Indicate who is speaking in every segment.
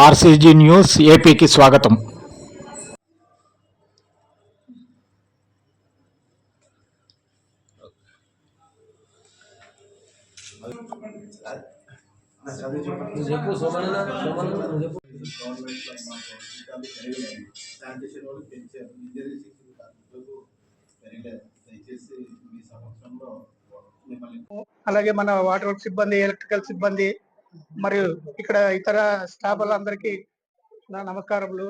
Speaker 1: RCG news ఏపీకి స్వాగతం.
Speaker 2: అలాగే మన వాటర్ వర్క్ సిబ్బంది ఎలక్ట్రికల్ సిబ్బంది మరియు ఇక్కడ ఇతర స్టాఫ్ వాళ్ళందరికీ నా నమస్కారములు.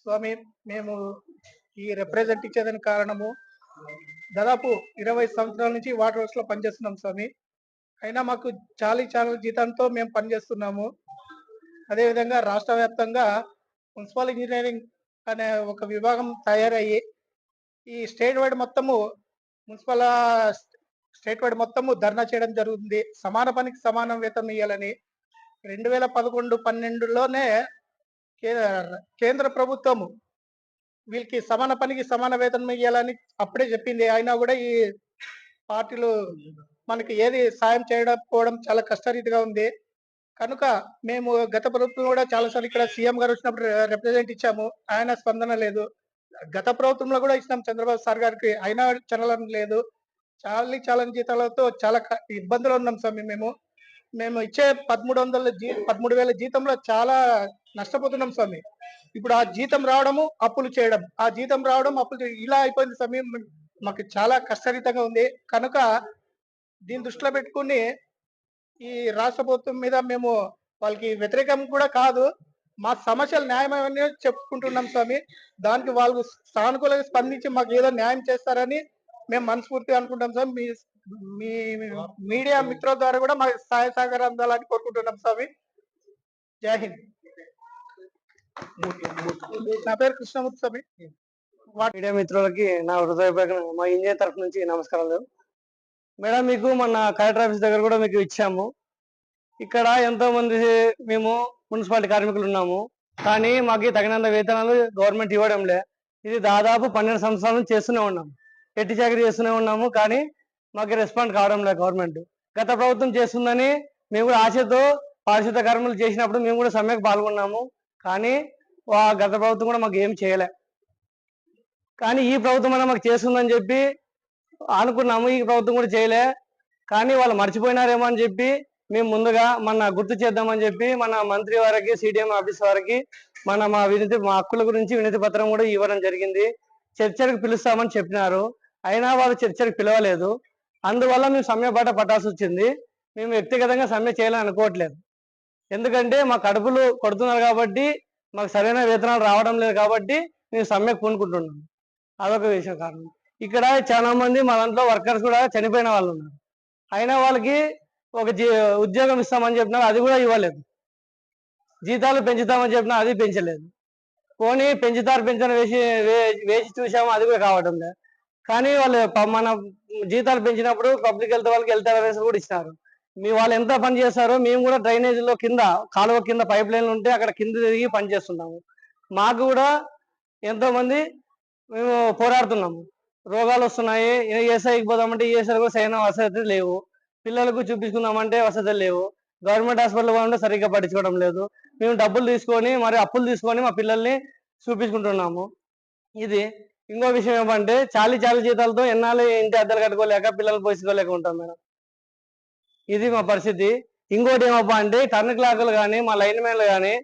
Speaker 2: స్వామి మేము ఈ రిప్రజెంట్ ఇచ్చేదానికి కారణము దాదాపు ఇరవై సంవత్సరాల నుంచి వాటర్ హౌస్లో పనిచేస్తున్నాం స్వామి. అయినా మాకు చాలీ చాలా జీతంతో మేము పనిచేస్తున్నాము. అదేవిధంగా రాష్ట్ర వ్యాప్తంగా మున్సిపల్ ఇంజనీరింగ్ అనే ఒక విభాగం తయారయ్యి ఈ స్టేట్ వైడ్ మొత్తము మున్సిపల్ స్టేట్ వైడ్ మొత్తము ధర్నా చేయడం జరుగుతుంది. సమాన పనికి సమానం వేతనం ఇవ్వాలని రెండు వేల పదకొండు పన్నెండులోనే కేంద్ర ప్రభుత్వము వీళ్ళకి సమాన పనికి సమాన వేతనం ఇవ్వాలని అప్పుడే చెప్పింది. అయినా కూడా ఈ పార్టీలు మనకి ఏది సాయం చేయకపోవడం చాలా కష్టరీతిగా ఉంది. కనుక మేము గత ప్రభుత్వం కూడా చాలాసార్లు ఇక్కడ సీఎం గారు వచ్చినప్పుడు రిప్రజెంట్ ఇచ్చాము. ఆయన స్పందన లేదు. గత ప్రభుత్వంలో కూడా ఇచ్చినాం చంద్రబాబు సార్ గారికి. అయినా చలనం లేదు. చాలా చాలని జీతాలతో చాలా ఇబ్బందులు ఉన్నాం స్వామి మేము. మేము ఇచ్చే పదమూడు వందల జీ పదమూడు వేల జీతంలో చాలా నష్టపోతున్నాం స్వామి. ఇప్పుడు ఆ జీతం రావడము అప్పులు చేయడం. ఆ జీతం రావడం అప్పులు ఇలా అయిపోయింది స్వామి. మాకు చాలా కష్టరీతంగా ఉంది. కనుక దీన్ని దృష్టిలో పెట్టుకుని ఈ రాష్ట్ర ప్రభుత్వం మీద మేము వాళ్ళకి వ్యతిరేకం కూడా కాదు మా సమస్యలు న్యాయమని చెప్పుకుంటున్నాం స్వామి. దానికి వాళ్ళు సానుకూలంగా స్పందించి మాకు ఏదో న్యాయం చేస్తారని మేము మనస్ఫూర్తిగా అనుకుంటాం స్వామి. మీ మీ మీడియా మిత్రుల ద్వారా కూడా మాకు సహాయ సహకారం అందాలని కోరుకుంటున్నాం స్వామి. జై హింద్. నా పేరు కృష్ణమూర్తి స్వామి.
Speaker 3: మీడియా మిత్రులకి నా హృదయపూర్వక మా ఇండియా తరఫు నుంచి నమస్కారాలు. మేడం మీకు మొన్న కలెక్టర్ ఆఫీస్ దగ్గర కూడా మీకు ఇచ్చాము. ఇక్కడ ఎంతో మంది మేము మున్సిపాలిటీ కార్మికులు ఉన్నాము. కానీ మాకు తగినంత వేతనాలు గవర్నమెంట్ ఇవ్వడం లే ఇది దాదాపు పన్నెండు సంవత్సరాల నుంచి చేస్తూనే ఉన్నాం. ఎట్టి చాకరీ చేస్తూనే ఉన్నాము. కానీ మాకు రెస్పాండ్ కావడం లేదు గవర్నమెంట్ గత ప్రభుత్వం చేస్తుందని మేము కూడా ఆశతో పారిశుద్ధ కర్మలు చేసినప్పుడు మేము కూడా సమ్మెకు పాల్గొన్నాము. కానీ గత ప్రభుత్వం కూడా మాకు ఏం చేయలే. కానీ ఈ ప్రభుత్వం అయినా మాకు చేస్తుందని చెప్పి అనుకున్నాము. ఈ ప్రభుత్వం కూడా చేయలే. కానీ వాళ్ళు మర్చిపోయినారేమో అని చెప్పి మేము ముందుగా మన గుర్తు చేద్దామని చెప్పి మన మంత్రి వారికి సిడిఎం ఆఫీస్ వారికి మన మా వినతి మా హక్కుల గురించి వినతి పత్రం కూడా ఇవ్వడం జరిగింది. చర్చలకు పిలుస్తామని చెప్పినారు. అయినా వాళ్ళు చర్చలకు పిలవలేదు. అందువల్ల మేము సమ్మె బాట పట్టాల్సి వచ్చింది. మేము వ్యక్తిగతంగా సమ్మె చేయాలని అనుకోవట్లేదు. ఎందుకంటే మా కడుపులు కొడుతున్నారు కాబట్టి మాకు సరైన వేతనాలు రావడం లేదు కాబట్టి మేము సమ్మె పూనుకుంటున్నాం. అదొక విషయం కారణం. ఇక్కడ చాలా మంది మా దాంట్లో వర్కర్స్ కూడా చనిపోయిన వాళ్ళు ఉన్నారు. అయినా వాళ్ళకి ఒక ఉద్యోగం ఇస్తామని చెప్పినారు అది కూడా ఇవ్వలేదు. జీతాలు పెంచుతామని చెప్పినా అది పెంచలేదు. పోనీ పెంచుతారు పెంచని వేసి వేసి చూసాము అది కూడా కావడం లేదు. కానీ వాళ్ళు మన జీతాలు పెంచినప్పుడు పబ్లిక్ హెల్త్ వాళ్ళకి హెల్త్ అవేర్నెస్ కూడా ఇచ్చినారు మీ వాళ్ళు ఎంత పని చేస్తారో మేము కూడా డ్రైనేజ్లో కింద కాలువ కింద పైప్ లైన్లు ఉంటే అక్కడ కింద తిరిగి పని చేస్తున్నాము. మాకు కూడా ఎంతో మంది మేము పోరాడుతున్నాము. రోగాలు వస్తున్నాయి ఏసఐకి పోదామంటే ఏసఐ కూడా సరైన వసతి లేవు. పిల్లలకు చూపించుకుందామంటే వసతులు లేవు. గవర్నమెంట్ హాస్పిటల్ ఉంటే సరిగ్గా పట్టించుకోవడం లేదు. మేము డబ్బులు తీసుకొని మరి అప్పులు తీసుకొని మా పిల్లల్ని చూపించుకుంటున్నాము. ఇది ఇంకో విషయం ఏమంటే చాలి చాలి జీతాలతో ఎన్నాళ్ళు ఇంటి అద్దెలు కట్టుకోలేక పిల్లలు పోసుకోలేక ఉంటాం మేడం. ఇది మా పరిస్థితి. ఇంకోటి ఏమబ్బా అంటే టర్న్ క్లాకులు కానీ మా లైన్ మ్యాన్లు కానీ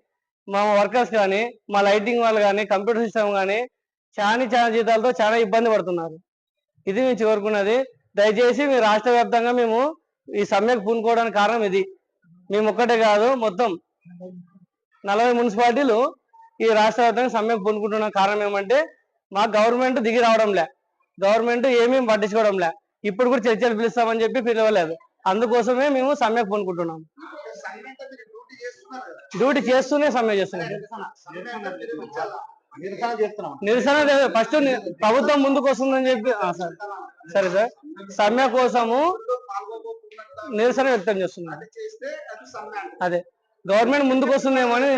Speaker 3: మా వర్కర్స్ కానీ మా లైటింగ్ వాళ్ళు కానీ కంప్యూటర్ సిస్టమ్ కానీ చాలా చాలా జీతాలతో చాలా ఇబ్బంది పడుతున్నారు. ఇది మేము కోరుకున్నది దయచేసి మీ రాష్ట్ర వ్యాప్తంగా మేము ఈ సమ్మెకు పూనుకోవడానికి కారణం ఇది. మేము ఒక్కటే కాదు మొత్తం నలభై మున్సిపాలిటీలు ఈ రాష్ట్ర వ్యాప్తంగా సమ్మెకు పూనుకుంటున్న కారణం ఏమంటే మా గవర్నమెంట్ దిగి రావడంలే. గవర్నమెంట్ ఏమీ పట్టించుకోవడంలే. ఇప్పుడు కూడా చర్చలు పిలుస్తామని చెప్పి పిలవలేదు. అందుకోసమే మేము సమ్మె పూనుకుంటున్నాం. డ్యూటీ చేస్తూనే సమ్మె చేస్తున్నాం.
Speaker 4: నిరసన
Speaker 3: లేదు. ఫస్ట్ ప్రభుత్వం ముందుకు వస్తుందని చెప్పి సరే. సార్ సమ్మె కోసము నిరసన వ్యక్తం చేస్తున్నాం.
Speaker 4: అదే.
Speaker 3: గవర్నమెంట్ ముందుకు వస్తుందేమో అని